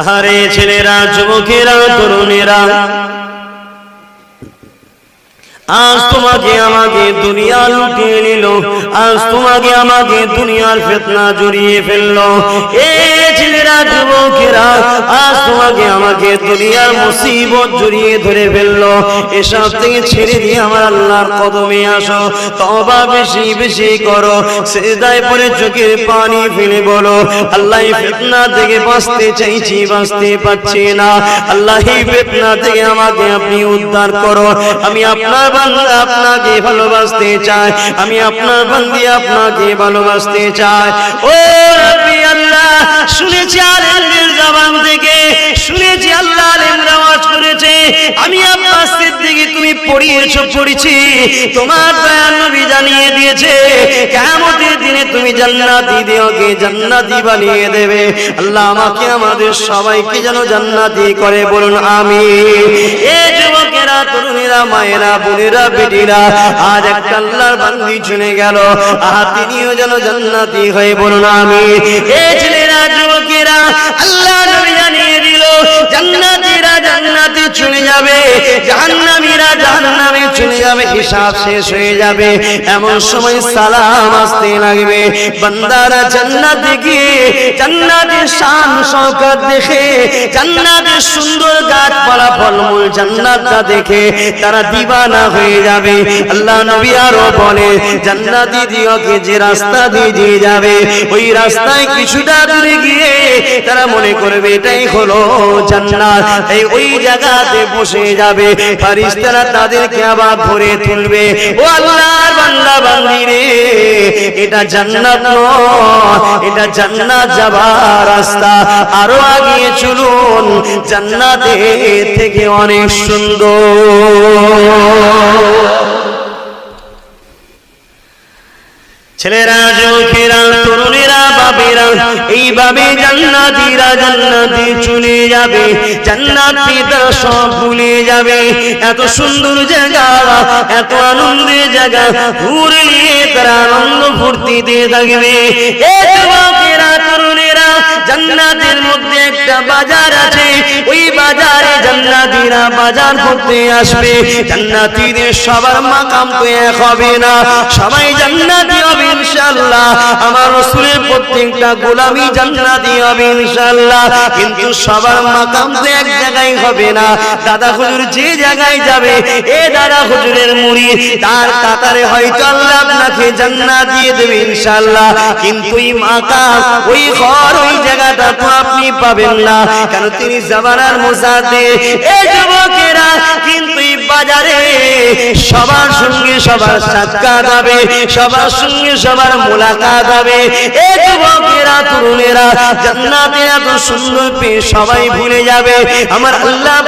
আহারে ছেলেরা, যুবকেরা, তরুণেরা, আজ তোমাকে আমাকে দুনিয়া লুটিয়ে নিল, আজ তোমাকে আমাকে দুনিয়ার ফেতনা জড়িয়ে ফেলল। এ ছেলেরা, যুবকেরা, আজ তোমাকে আমাকে দুনিয়ার মুসিবত জড়িয়ে ধরে ফেলল। এসব থেকে ছেড়ে দিয়ে আমার আল্লাহর কদমে আসো। তবা বেশি বেশি করো। সেদায় পরে চোখের পানি ফেলে বলো, আল্লাহ ফেতনা থেকে বাঁচতে চাইছি, বাঁচতে পারছি না। আল্লাহ ফেতনা থেকে আমাকে আপনি উদ্ধার করো। আমি আপনার বান্দা, আপনাকে ভালোবাসতে চাই। আমি আপনার বান্দি, আপনাকে ভালোবাসতে চাই। ও শুনেছি আলেমদের জবান থেকে। শুনেছি আল্লাহ আমি আপনার সিদ্দিকি, তুমি পড়িয়েছো, পড়েছি। তোমার দয়াল নবী জানিয়ে দিয়েছে, কিয়ামতের দিনে তুমি জান্নাতি দেওকে জান্নাতি বানিয়ে দেবে। আল্লাহ আমাকে, আমাদের সবাইকে যেন জান্নাতি করে বলুন আমি এ যুবকেরা, তরুণীরা, মায়েরা, বোনেরা, বেটিরা, আজ একটা আল্লাহর বান্দি চলে গেল, আহা, তিনিও যেন জান্নাতি হয়ে বলুন আমি এ ছেলেরা, যুবকেরা, আল্লাহ নবী জানিয়ে দিল, জান্নাতীরা জান্নাতে চলে যাবে, জাহান্নামীরা জাহান্নামে চলে যাবে, হিসাব শেষ হয়ে যাবে, এমন সময় সালাম আসতে লাগবে। বান্দারা জান্নাতে গিয়ে, জান্নাতের শান শওকত দেখে, জান্নাতের সুন্দর গাছপালা ফলমূল জান্নাতটা দেখে, তারা দিবানা হয়ে যাবে। আল্লাহ নবী আরও বলে, জান্নাতি দিওকে যে রাস্তা দিয়ে দিয়ে যাবে, ওই রাস্তায় কিছুটা দূরে গিয়ে তারা মনে করবে, এটাই হলো জান্নাত। এই ওই জায়গাতে বসে যাবে ফারিস্তারা তাদেরকে আবার ভরে তুলবে। ও আল্লাহর বান্দা বান্দি রে, এটা জান্নাত নয়, এটা জান্নাত যাবার রাস্তা। আরও আগিয়ে চলুন, জান্নাতে থেকে অনেক সুন্দর। ছেলেরা যুবকেরা, তরুণেরা বাবেরা এইভাবে জান্নাতীরা জান্নাতে চলে যাবে, জান্নাতি তারা সব ভুলে যাবে। এত সুন্দর জায়গা, এত আনন্দের জায়গা ঘুরে নিয়ে তারা আনন্দ ফুর্তিতে থাকবে। এ যুবকেরা জান্নাতের মধ্যে একটা বাজার আছে। ওই বাজারে জান্নাতীরা বাজার করতে আসবে। জান্নাতীদের সবার মাকাম তো এক হবে না। সবাই জান্নাতি হবে ইনশাআল্লাহ। আমার রাসূলের প্রত্যেকটা গোলামি জান্নাতি হবে ইনশাআল্লাহ। কিন্তু সবার মাকাম তো এক জায়গায় হবে না। দাদা হুজুর যে জায়গায় যাবে, এ দাদা হুজুরের মুড়ি, তার কাতারে হয়তো আল্লাহ আপনাকে জান্নাত দিয়ে দেবে ইনশাআল্লাহ। কিন্তু এই মাকাম, ওই ঘর ওই জায়গাটা তো আপনি পাবেন না। কারণ তিনি জামানার মোসাদে এই যুবকেরা কিন্তু বাজারে, সবার সঙ্গে সবার সাক্ষাৎ হবে, সবার সঙ্গে সবার মোলাকাত হবে। যুবকেরা, তরুণেরা, জান্নাতে এত সুন্দর পেয়ে সবাই ভুলে যাবে। আমার আল্লাহ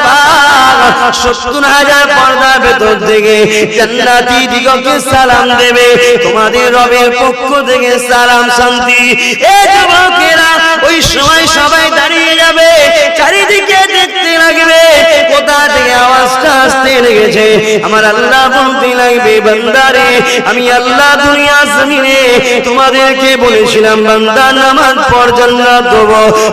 সত্তর হাজার পর্দা ভেতর থেকে জান্নাতি দিগকে সালাম দেবে। তোমাদের রবের পক্ষ থেকে সালাম শান্তি। এ যুবকেরা আসতে লেগেছে আমার আল্লাহ বলতে লাগবে বান্দারে, আমি আল্লাহ দুনিয়া জমিনে তোমাদেরকে বলেছিলাম, বান্দা নামাজ পর জান্নাত দেব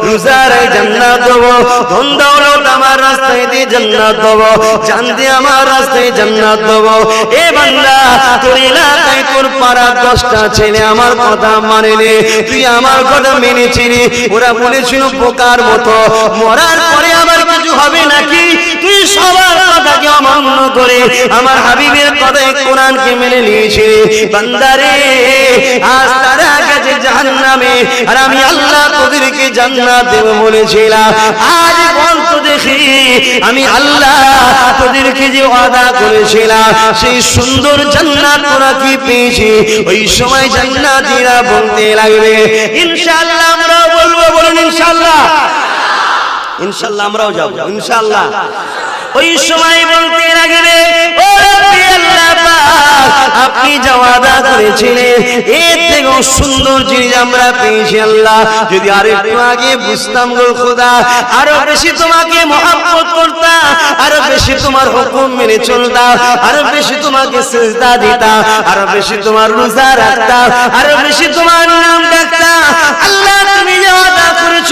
রোজারাই জান্নাত দেব, ধন দৌলত আমার রাস্তায় দিয়ে জান্নাত দেব জানতে আমার রাস্তায় জান্নাত দেব। এ বান্দা, তোর এলাকায় তোর পাড়ার দশটা ছেলে আমার কথা মানে নে তুই আমার কথা মেনেছিলি, ওরা বলেছিল পোকার মতো, মরার পরে আবার কিছু হবে নাকি? সবার কথাকে অমান্য করে আমার হাবিবের কথায় কোরআনকে মেনে নিয়েছিলি। বান্দারে, আজ তারা গেছে আর আমি আল্লাহ তোদেরকে দেব বলেছিলাম। আজ দেখি আমি আল্লাহ তোদেরকে যে ওয়াদা করেছিলাম, সেই সুন্দর জান্নাত তোরা কি পেয়েছি? ওই সময় বলতে লাগবে, ইনশাআল্লাহ আমরাও বলব, বলুন ইনশাআল্লাহ। ইনশাআল্লাহ আমরাও যাব, ইনশাআল্লাহ। ওই সময় বলতে লাগবে ও আপনি যা ওয়াদা করেছিলেন, এর থেকেও সুন্দর জিনিস আমরা পেয়েছি আল্লাহ। যদি আর একটু আগে বুঝতাম গো খোদা, আরও বেশি তোমাকে মহাব্বত করতাম, আরও বেশি তোমার হুকুম মেনে চলতাম, আরও বেশি তোমাকে সেজদা দিতাম, আরও বেশি তোমার রোজা রাখতাম, আরও বেশি তোমার নাম ডাকতাম। আল্লাহ, তুমি যে ওয়াদা করেছ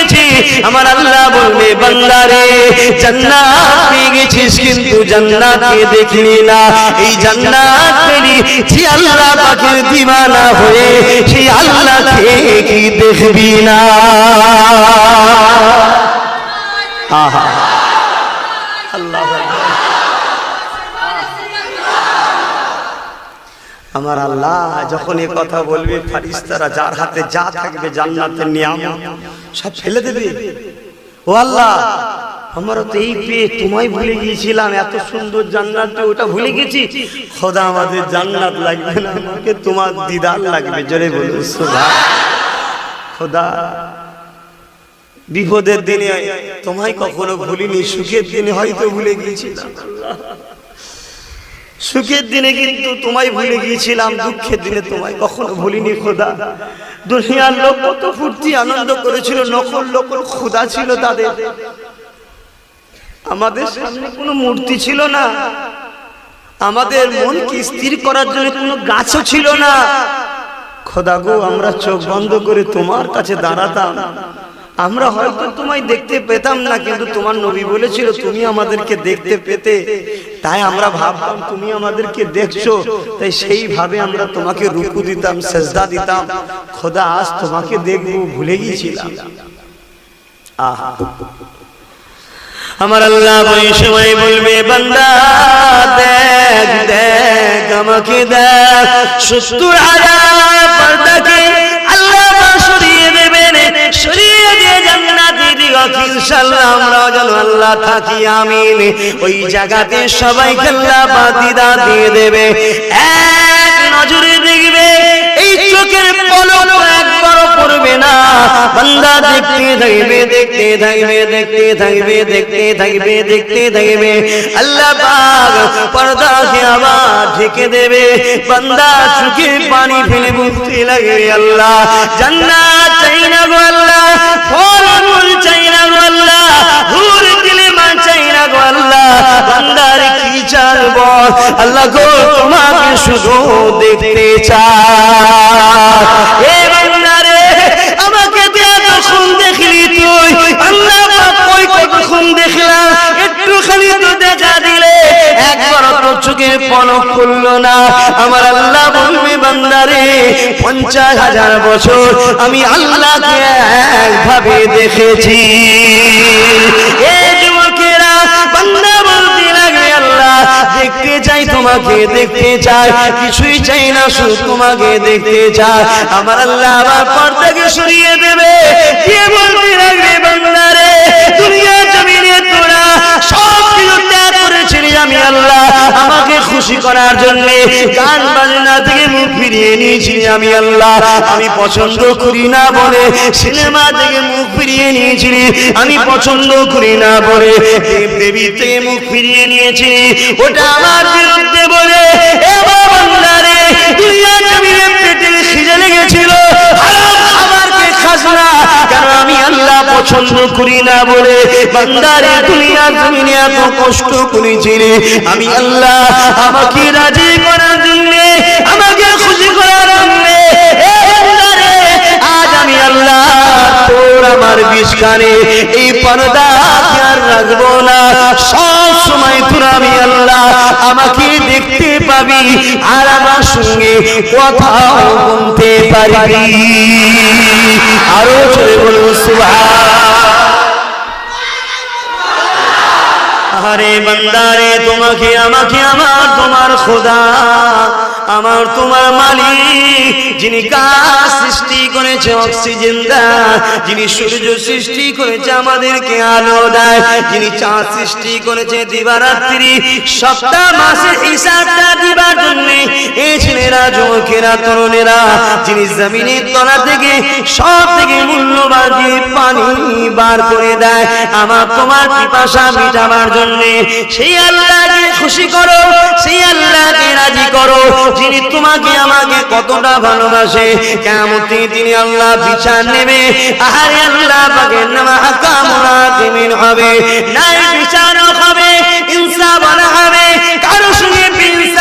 গেছি আমার আল্লাহ বলবে বান্দারে জান্নাত পেয়ে গেছিস কিন্তু জান্নাতকে দেখলি না। এই জান্নাত পেলি যে আল্লাহ পাখির দিওয়ানা হয়ে, সেই আল্লাহকে কি দেখবি না। আহা আল্লাহ আমার আল্লাহ যখন এ কথা বলবে ফারিস্তারা যার হাতে যা থাকবে জান্নাতের নিয়াম সব ফেলে দেবে। ও আল্লাহ আমারও তো এই পেয়ে তোমায় ভুলে গিয়েছিলাম, এত সুন্দর জান্নাত ওটা ভুলে গেছি। খোদা আমাদের জান্নাত লাগবে না, আমাকে তোমার দিদার লাগবে, জোরে বলুন খোদা, বিপদের দিনে তোমায় কখনো ভুলিনি, সুখের দিনে হয়তো ভুলে গিয়েছিলাম। সুখের দিনে কিন্তু তোমায় ভুলে গিয়েছিলাম, দুঃখের দিনে তোমায় কখনো ভুলিনি খোদা। দুনিয়ার লোক কত ফুর্তি, আনন্দ করেছিল, নকল নকল খোদা ছিল তাদের। আমাদের সামনে কোনো মূর্তি ছিল না। আমাদের মনকে স্থির করার জন্য কোনো গাছও ছিল না। খোদা গো, আমরা চোখ বন্ধ করে তোমার কাছে দাঁড়াতাম। আমরা হয়তো তোমায় দেখতে পেতাম না, কিন্তু তোমার নবী বলেছিল, তুমি আমাদেরকে দেখতে পেতে। তাই আমরা ভাবতাম, তুমি আমাদেরকে দেখছ। তাই সেইভাবে আমরা তোমাকে রুকু দিতাম, সেজদা দিতাম। খোদা, আজ তোমাকে দেখব, ভুলে গিয়েছিলাম। আহা। আমার আল্লাহ ওই সময় বলবে, বান্দা, দেখ দেখ, আমাকে দেখ। পর্দাকে আল্লাহ সরিয়ে দেবেন, সরিয়ে আমরা যেন আল্লাহ পাক দিয়ে দেবে। এক নজরে দেখবে, এই চোখের পলক একবারও পড়বে না। বান্দা দেখতে থাকবে দেখতে থাকবে দেখতে থাকবে দেখতে থাকবে দেখতে থাকবে। আল্লাহ পাক আবার ঢেকে দেবে। বান্দা চোখে পানি ফেলে বুঝতে লাগে আল্লাহ, জান্নাত চাই না গো আল্লাহ। আল্লাহ গো, তোমাকে শুধু দেখতে চাই। আমাকে দেয়া দেখলি তুই। আল্লাহ কতক্ষণ দেখলাম একটু খালি তো দেখা দিলে। একবার তো চোখের পলক করল না। আমার আল্লাহ বলবে বান্দারে পঞ্চাশ হাজার বছর আমি আল্লাহকে একভাবে দেখেছি। চাই তোমাকে দেখতে চাই, কিছুই চাই না, শুধু তোমাকে দেখতে চাই। আমার আল্লাহ আমার পর্দাকে সরিয়ে দেবে। দিয়ে বলতে লাগবে বান্দারে আমি আল্লাহ আমাকে খুশি করার জন্য গান বাজনা থেকে মুখ ফিরিয়ে নিয়েছি আমি আল্লাহ। আমি পছন্দ করি না বলে সিনেমা থেকে মুখ ফিরিয়ে নিয়েছি আমি পছন্দ করি না বলে দেবী থেকে মুখ ফিরিয়ে নিয়েছি। ওটা আমার বিরুদ্ধে বলে, এ বান্দারে দুনিয়া জমিনে পেটে খিদে লেগেছিল হারাম খাবারকে খাস না কেন আমি আল্লাহ পছন্দ করি না বলে বান্দারে দুনিয়া জমিনে এত কষ্ট করেছিলি। আমি আল্লাহ, আমাকে রাজি করার জন্য, আমাকে খুশি করার জন্য আজ আমি আল্লাহ তোর আমার বিষ কানে এই পর্দা আর রাখব না। সব সময় তোরা আমি আল্লাহ আমাকে দেখতে পাবি আর আমার সঙ্গে কথাও বলতে পারবি। আরও চলে বলব সুবহান। আরে বান্দারে, তোমাকে, আমাকে, আমার, তোমার খোদা। আমার তোমার মালিক, যিনি গাছ সৃষ্টি করেছে, অক্সিজেন দেয়, যিনি সূর্য সৃষ্টি করেছে, আমাদেরকে আলো দেয়, যিনি চাঁদ সৃষ্টি করেছে, দিবারাত্রি, সপ্তাহ মাসের হিসাবটা দিবার জন্য এই ছেলেরা, যুবকেরা, তরুণেরা, যিনি জমিনের তলা থেকে, সব থেকে মূল্যবান যে পানি বার করে দেয়, আমার তোমার পিপাসা মিটাবার জন্য, সেই আল্লাহকে খুশি করো, সেই আল্লাহকে রাজি করো যিনি তোমাকে আমাকে কতটা ভালোবাসে কেমন তিনি আল্লাহ বিচার নেবে। আহারে আল্লাহ পাকে নামা কামনা হবে নাই বিচারও হবে, ইনসাফ হবে।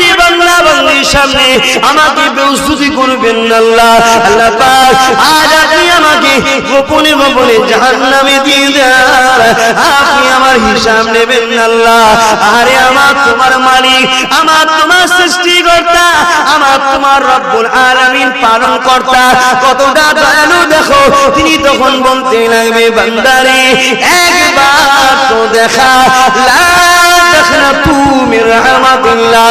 কোটি বাংলা বাংলির সামনে আমাকে প্রস্তুতি করবেন আল্লাহ আল্লাহ পাক, আজ আপনি আমাকে গোপনে গোপনে জাহান্নামে দিয়ে দেন। আপনি আমার হিসাব নেবেন আল্লাহ। আরে আমার তোমার মালিক, আমার তোমার সৃষ্টিকর্তা, আমার তোমার রব্বুল আলামিন পালন কর্তা। কতটা দয়ালু দেখো, তিনি তখন বলতে লাগবে, বান্দারে, একবার তো দেখা, লা দেখনা তুমি রহমাতুল্লাহ,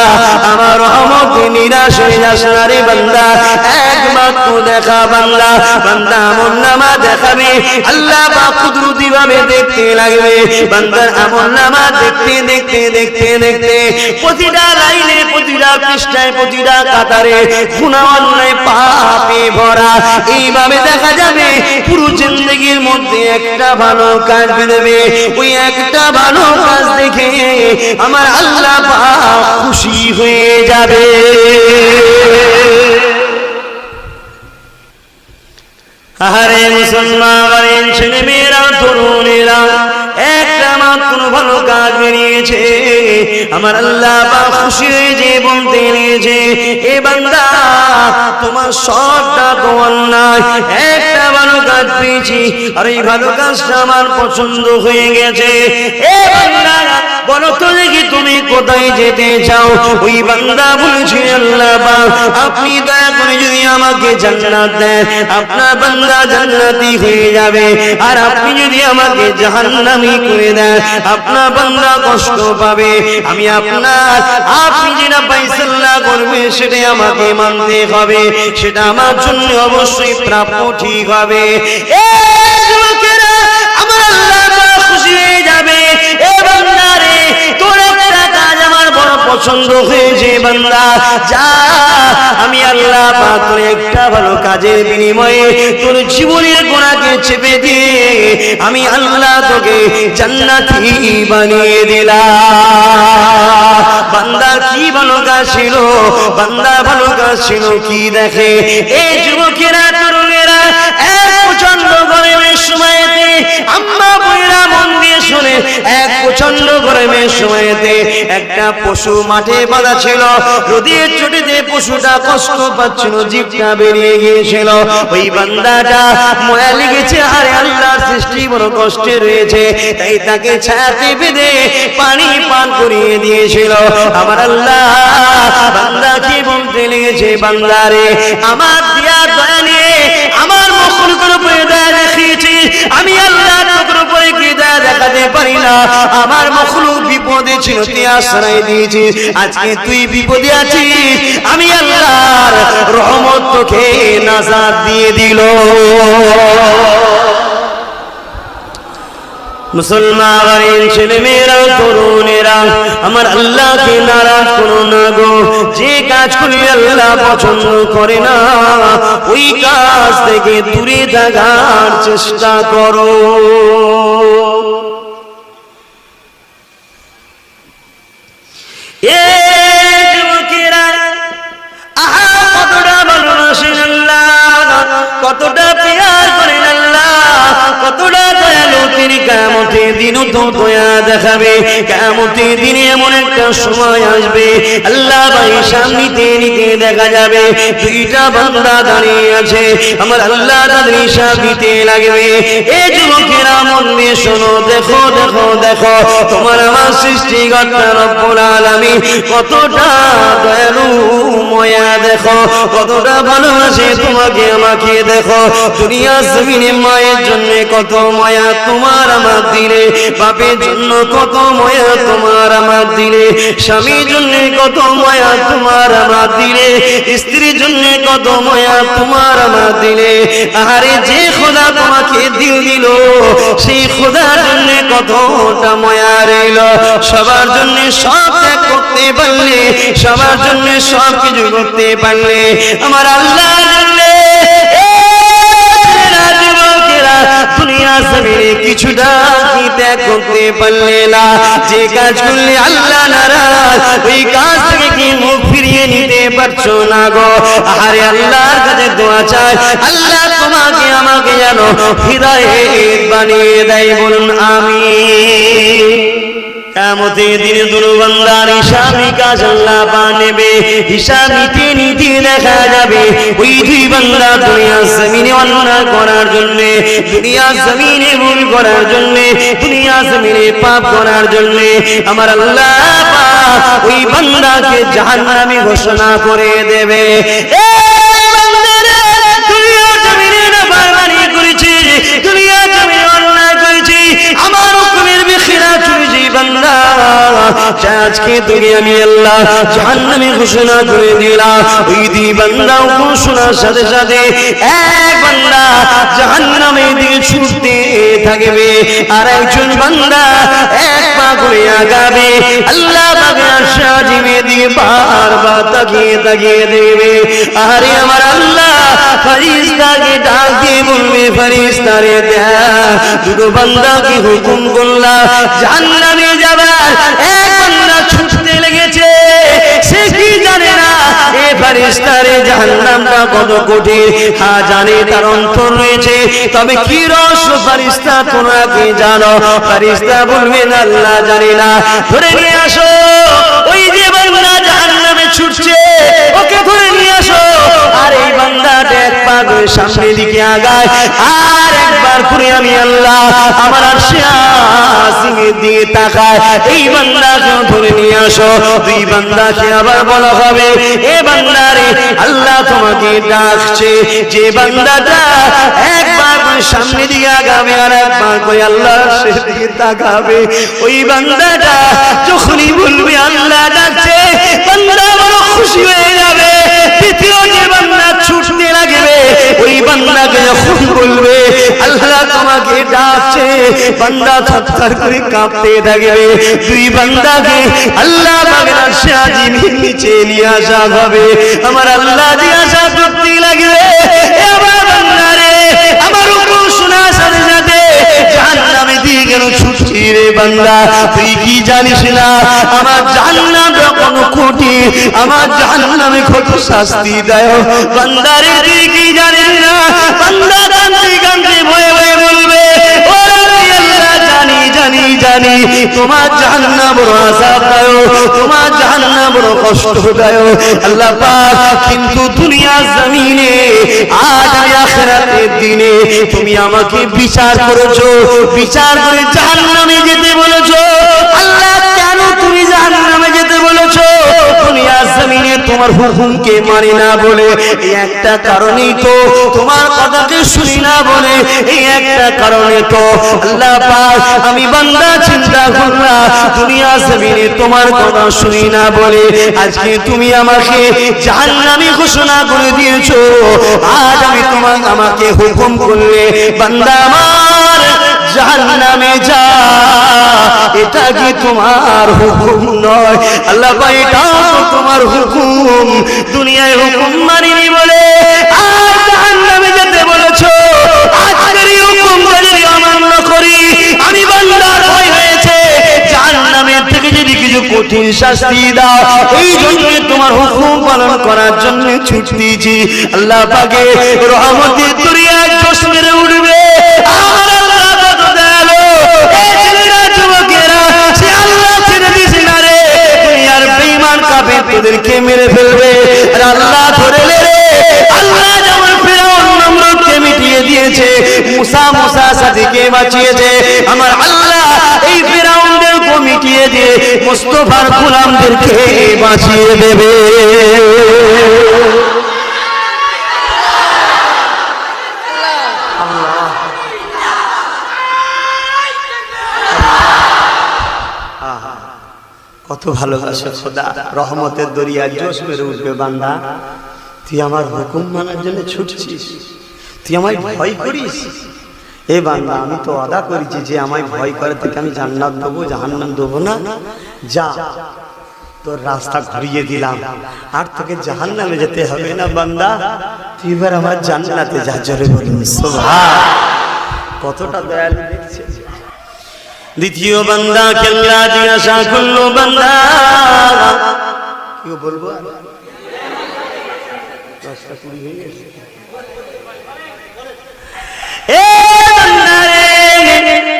আমার রহমত নিরাশ রে বান্দা তো দেখা বাংলা বান্দা আমল নামা দেখাবে, আল্লাহ বা দেখতে লাগবে, বান্দার আমল নামা দেখতে দেখতে দেখতে দেখতে, প্রতিটা লাইনে, প্রতিটা পৃষ্ঠায়, প্রতিটা কাতারে গুণা অন্যায়, পাপে ভরা, এইভাবে দেখা যাবে, পুরো জিন্দগির মধ্যে একটা ভালো কাজ বেরোবে ওই একটা ভালো কাজ দেখে আমার আল্লাহ খুশি হয়ে যাবে। আহারে মুসলমান ছেলে মেয়েরা তরুণেরা, একটা মাত্র ভালো কাজ বেরিয়েছে। আমার আল্লাহ বা খুশি হয়েছে বলতে নিয়েছে এ বান্দা, তোমার সবটা তোমার নয় একটা ভালো কাজ পেয়েছি, আর এই ভালো কাজটা আমার পছন্দ হয়ে গেছে। এ বান্দা বলো দেখি তুমি কোথায় যেতে চাও? ওই বান্দা বলেছে, আল্লাহ আপনি দয়া করে যদি আমাকে জান্নাত দেন, আপনার বান্দা জান্নাতি হয়ে যাবে। আর আপনি যদি আমাকে জাহান্নামি করে দেন, আপনার বান্দা কষ্ট পাবে। আমি আপনার, আপনি যেটা পাইসাল্লাহ করবে সেটাই আমাকে মানতে হবে। সেটা আমার জন্য অবশ্যই প্রাপ্য ঠিক হবে। আমার আল্লাহ পছন্দ হয়েছে বান্দা। যা, আমি আল্লাহ পাক তোর একটা ভালো কাজের বিনিময়ে তোর জীবনের গোড়াকে চেপে দিয়ে আমি আল্লাহ তোকে জান্নাতি বানিয়ে দিলাম। বান্দা, কি ভালো কাজ ছিল? বান্দা, ভালো কাজ ছিল কি দেখে? এই যুবকেরা, তরুণেরা, এক প্রচণ্ড গরমের সময়তে আম্মা বইরা মন দিয়ে শুনে প্রচণ্ড গরমের সময়তে একটা পশু মাঠে বাঁধা ছিল। রোদের চোটেতে পশুটা কষ্ট পাচ্ছিল, জীবটা বেরিয়ে গিয়েছিল। ওই বান্দাটা ময়া লেগেছে, আরে আল্লাহর সৃষ্টি বড় কষ্টে রয়েছে। তাই তাকে ছায়াতে বেঁধে পানি পান করিয়ে দিয়েছিল। আমার আল্লাহ বান্দা কি বলতে লেগেছে বান্দারে? আমার দিয়া দয়া নিয়ে আমার মখলুকের উপরে দয়া দেখিয়েছি আমি আল্লাহ উপরে দেখাতে পারি না। আমার মখলু বিপদে ছিল তুই আশ্রয় দিয়েছিস আজকে তুই বিপদে আছিস। আমি আল্লাহর রহমত তোকে নাজার দিয়ে দিল। মুসলমান ছেলে মেয়েরা তরুণেরা, আমার আল্লাহকে নারাজ করো না গো। যে কাজ করলে আল্লাহ পছন্দ করে না, ওই কাজ থেকে দূরে থাকার চেষ্টা করো। কতটা পেয়ার করেন আল্লাহ, কতটা তিনি কামতে দিন তো দয়া দেখাবে। কেমতি দিনে এমন একটা সময় আসবে। আল্লাহ ভাই সামনিতে নিতে দেখা যাবে। দুইটা বান্দা দাঁড়িয়ে আছে। আমার আল্লাহ তাদের হিসাব দিতে লাগবে। এ যুবকেরা মন দিয়ে শোনো, দেখো দেখো দেখো, তোমার আমার সৃষ্টিকর্তা রব্বুল আলামিন কতটা দয়ালু ময়া দেখো, কতটা ভালোবাসে তোমাকে আমাকে দেখো। দুনিয়া জমিনে মায়ের জন্য কত ময়া তোমার আমার দিলে, বাপের জন্য কত তোমার আমার দিলে, স্বামীর জন্য কত তোমার আমার দিলে, স্ত্রীর জন্য কত তোমার আমার দিলে। আরে যে খোদা তোমাকে দিল দিল, সেই খোদার জন্য কতটা রইল। সবার জন্য সব করতে পারলে, সবার জন্য সব কিছু করতে পারলে, আমার আল্লাহ জমিনে কিছুটা কি ত্যাগ করতে পারলে না। যে কাজ করলে আল্লাহ নারাজ, ওই কাজ থেকে কি মুখ ফিরিয়ে নিতে পারছ না গো? আরে আল্লাহর কাছে দোয়া চাই। আল্লাহ তোমাকে আমাকে যেন হৃদয়ে বানিয়ে দেয়, বলুন আমি কামতে দিনে হিসাবি কাজ আল্লাহ পা নেবে। দেখা যাবে। ওই দুই দুনিয়া জমিনে করার জন্য দুনিয়া জমিনে ভুল করার জন্য দুনিয়া জমিনে পাপ করার জন্য আমার আল্লাহ ওই বান্দাকে জাহান্নামে ঘোষণা করে দেবে। এ বান্দা। আজকে তোকে আমি আল্লাহ জাহান্নামে ঘোষণা করে দিলাম ওই দুই বান্দা হুকুম সাথে সাথে এক বান্দা জাহান্নামে দিকে ছুটতে থাকবে, আর একজন বান্দা এক পা করে আগাবে আল্লাহ পাকে আশা জিমে দিয়ে বারবার তাকিয়ে তাকিয়ে দেবে আরে আমার আল্লাহ ফারিস্তাকে ডাক দিয়ে বলবে ফারিস্তারে দেখ, দুটো বান্দাকে হুকুম করলা জাহান্নামে যাবার এক বান্দা ছুটতে লেগেছে, সে কি জানে না? এ ফারিস্তারে কত কঠিন। হ্যাঁ জানে, তার অন্তর রয়েছে। তবে কি রস ফারিস্তা জানো? ফারিস্তা বলবেন, আল্লাহ জানি না। ধরে নিয়ে আসো, ওই যে বান্দা ছুটছে, ওকে ধরে নিয়ে আসো। আর এই এক সামনের দিকে আগায়। আর একবার আমি আল্লাহ আমার তাকায়। এই ধরে নিয়ে আসো। দুই বান্দাকে আবার বলা হবে, এ আল্লাহ তোমাকে ডাকছে। যে বান্দাটা একবার সামনে দিকে আগাবে আর একবার আল্লাহ দিকে তাকাবে। ওই বান্দাটা যখনই বলবে, আল্লাহ ডাকছে, বান্দা বড় খুশি হয়ে ওই বান্দাকে যখন বলবে আল্লাহ তোমাকে ডাকছে, বান্দা থরথর করে কাঁপতে থাকবে। দুই বান্দাকে আল্লাহ বাগের সাজিনের নিচে নিয়ে আসা হবে। আমার আল্লাহ দিয়ে আসা করতে লাগবে আমার কত শাস্তি দেয়। বান্দারে জানি, তোমার জাহান্নাম বড় আযাব দাও, তোমার জাহান্নাম বড় কষ্ট দাও। আল্লাহ পাক কিন্তু দুনিয়া জমিনে আমি আখিরাতের দিনে তুমি আমাকে বিচার করেছ, বিচার করে জাহান্নামে যেতে বলেছ। তোমার হুকুমকে মানি না বলে, এই একটা কারণেই তো তোমার কথাকে শুনি না বলে, এই একটা কারণে তো আল্লাহ পাক আমি বান্দা চিন্তা করলাম, দুনিয়া জমিনে তোমার কথা শুনি না বলে, আজকে তুমি আমাকে জাহান্নামী ঘোষণা করে দিয়েছ, আজ আমি তোমার আমাকে হুকুম করলে বান্দা আমার জাহান্নামে যা, এটা কি তোমার হুকুম নয়? আল্লাহ এটাও তোমার হুকুম। দুনিয়ায় হুকুম মানিনি বলে, আর জাহান্নামে যেতে বলেছ। আজকের হুকুম অমান্য করি, আমি ভয় হয়েছে। জাহান্নামের থেকে যদি কিছু কঠিন শাস্তি দাও, এই জন্য তোমার হুকুম পালন করার জন্য ছুটতেছি। আল্লাহ পাকে রহমতের জোশ তোদেরকে মেরে ফেলবে। আল্লাহ ধরে রে। আল্লাহ যেমন ফেরাউন নমরুদকে মিটিয়ে দিয়েছে, মুসা মুসা সাদিকে বাঁচিয়েছে, আমার আল্লাহ এই ফেরাউনদেরকে মিটিয়ে দিয়ে মুস্তফার গোলামদেরকে বাঁচিয়ে দেবে। কত ভালোবাসে খোদা, রহমতের দরিয়া জোশ মেরে উঠবে বান্দা। তুই আমার হুকুম মানার জন্য ছুটছিস, তুই আমায় ভয় করিস? এ বান্দা, আমি তো আদা করেছি যে আমায় ভয় করে থেকে আমি জান্নাত দেবো, জাহান্নাম দেবো না। যা, তোর রাস্তা ঘুরিয়ে দিলাম। আর তোকে জাহান্নামে যেতে হবে না বান্দা। তুই এবার আমার জান্নাতে যা, জোরে বলুন কতটা দয়ালু দেখছে দ্বিতীয় বান্দা কেল্লা জিজ্ঞাসা করল, বান্দা, কেউ বলব?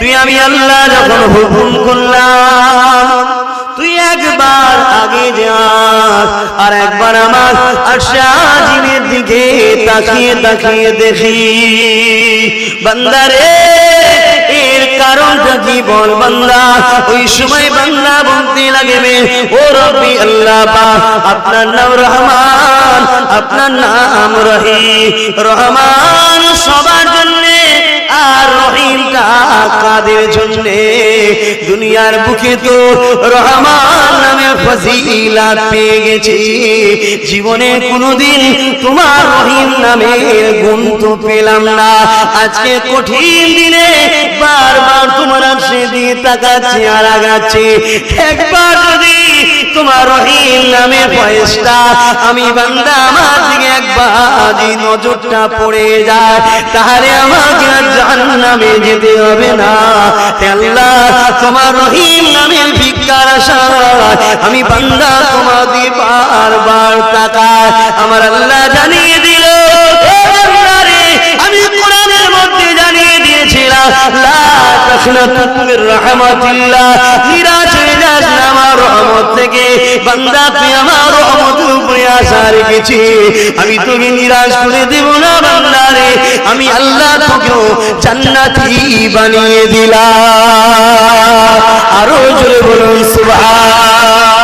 তুই আমি আল্লাহ যখন হুকুম করলাম, তুই একবার আগে যা আর একবার আমার আশাজিনের দিকে তাকিয়ে তাকিয়ে দেখি। বান্দারে কারণটা কি বল বান্দা, ওই সময় বান্দা বলতে লাগবে, ও রবি আল্লাহ আপনার নাম রহমান, আপনার নাম রহি, রহমান সবার জন্যে আর রহিমটা কাদের জন্যে? দুনিয়ার বুকে তো রহমান নামে ফজিলাত পেয়ে গেছি। জীবনে কোনোদিন তোমার রহিম নামের গুণ তো পেলাম না। আজকে কঠিন দিনে বারবার তোমার সে দিয়ে তাকাচ্ছি আর আগাচ্ছি। একবার যদি তোমার রহিম নামে ফয়েসটা আমি বান্দা, আমার একবার নজরটা পড়ে যায়, তাহলে আমাকে জাহান্নামে যেতে হবে না। আল্লাহ, তোমার রহিম নামের ভিক্ষার আশায় আমি বান্দা, তোমার দিয়ে বারবার তাকায়। আমার আল্লাহ জানিয়ে দিল আমি কোরআনের মধ্যে জানিয়ে দিয়েছিলাম, লা রহমত থেকে। বান্দা, তুই আমার রহমত উপরে আশা রেখেছি আমি তোকে নিরাশ করে দেব না বান্দা আমি আল্লাহ তোকেও জান্নাতি বানিয়ে দিলাম। আরও জোরে বলুন, সুবহান।